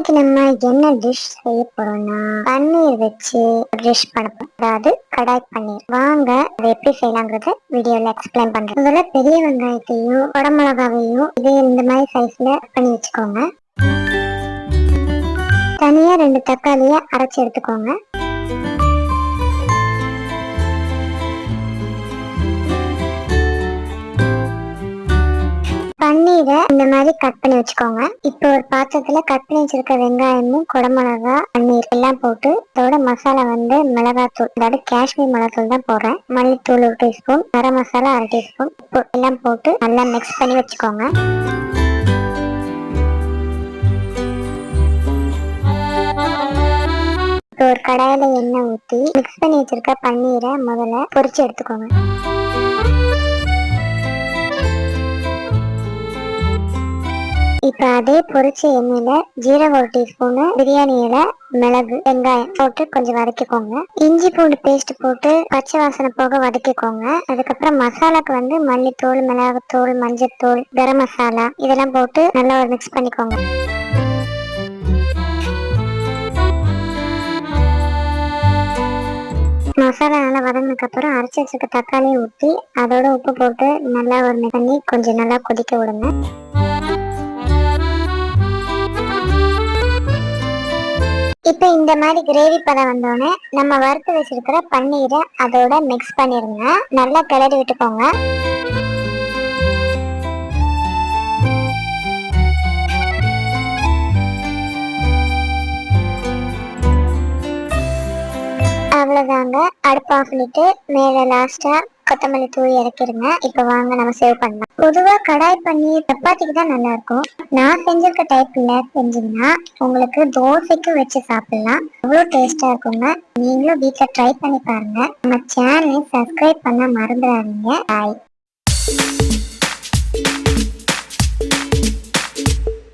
இன்னைக்கு நம்ம என்ன டிஷ் செய்ய போறோம்னா? பன்னீர் வச்சு டிஷ் பண்ணப்போம் அதாவது கடாய் பன்னீர். வாங்க அதை எப்படி செய்யலாங்கிறத வீடியோல எக்ஸ்பிளைன் பண்றேன். முதல்ல பெரிய வெங்காயத்தையும் குடமிளகாவையும் இது இந்த மாதிரி சைஸ்ல பண்ணி வச்சுக்கோங்க. தனியா ரெண்டு தக்காளிய அரைச்சு எடுத்துக்கோங்க. பன்னீரை இந்த மாதிரி கட் பண்ணி வச்சுக்கோங்க. இப்போ ஒரு பாத்திரத்துல கட் பண்ணி வச்சிருக்க வெங்காயமும் குடமிளகா பன்னீர் எல்லாம் போட்டு இதோட மசாலா வந்து மிளகாத்தூள் அதாவது காஷ்மீர் மிளகாத்தூள் தான் போடுறேன். மல்லித்தூள் ஒரு டீஸ்பூன் கரம் மசாலா அரை டீஸ்பூன் உப்பு எல்லாம் போட்டு நல்லா மிக்ஸ் பண்ணி வச்சுக்கோங்க. இப்போ ஒரு கடாயில எண்ணெய் ஊத்தி மிக்ஸ் பண்ணி வச்சிருக்க பன்னீரை முதல்ல பொரிச்சு எடுத்துக்கோங்க. இப்போ அதே பொரிச்ச எண்ணெயில ஜீரகம் ஒரு டீஸ்பூனு பிரியாணி இலை மிளகு வெங்காயம் போட்டு கொஞ்சம் வதக்கிக்கோங்க. இஞ்சி பூண்டு பேஸ்ட் போட்டு பச்சை வாசனை போக வதக்கிக்கோங்க. அதுக்கப்புறம் மசாலாக்கு வந்து மல்லித்தூள் மிளகுத்தூள் மஞ்சத்தூள் கரம் மசாலா இதெல்லாம் போட்டு நல்லா ஒரு மிக்ஸ் பண்ணிக்கோங்க. மசாலா நல்லா வதங்கினதுக்கு அப்புறம் அரைச்சி வச்சிருக்க தக்காளியை ஊற்றி அதோட உப்பு போட்டு நல்லா ஒரு பண்ணி கொஞ்சம் நல்லா கொதிக்க விடுங்க. இப்போ இந்த மாதிரி கிரேவி பதம் வந்தோடனே நம்ம வறுத்து வச்சிருக்கிற பன்னீரை அதோட மிக்ஸ் பண்ணிருங்க. நல்லா கிளறி விட்டுக்கோங்க. அவ்வளோதாங்க அடுப்பு ஆஃப் பண்ணிட்டு மேலே லாஸ்டா கொத்தமல்லி தூவி இறக்கிருங்க. இப்ப வாங்க நம்ம சேவ் பண்ணலாம். பொதுவா கடாய் பண்ணி சப்பாத்திக்கு தான் நல்லா இருக்கும் நான் செஞ்சிருக்க டைப்ல செஞ்சீங்கன்னா உங்களுக்கு தோசைக்கு வச்சு சாப்பிடலாம். அவ்வளோ டேஸ்டா இருக்குங்க. நீங்களும் வீட்டில் ட்ரை பண்ணி பாருங்க. நம்ம சேனலை சப்ஸ்கிரைப் பண்ண மறந்துடாதீங்க. பாய்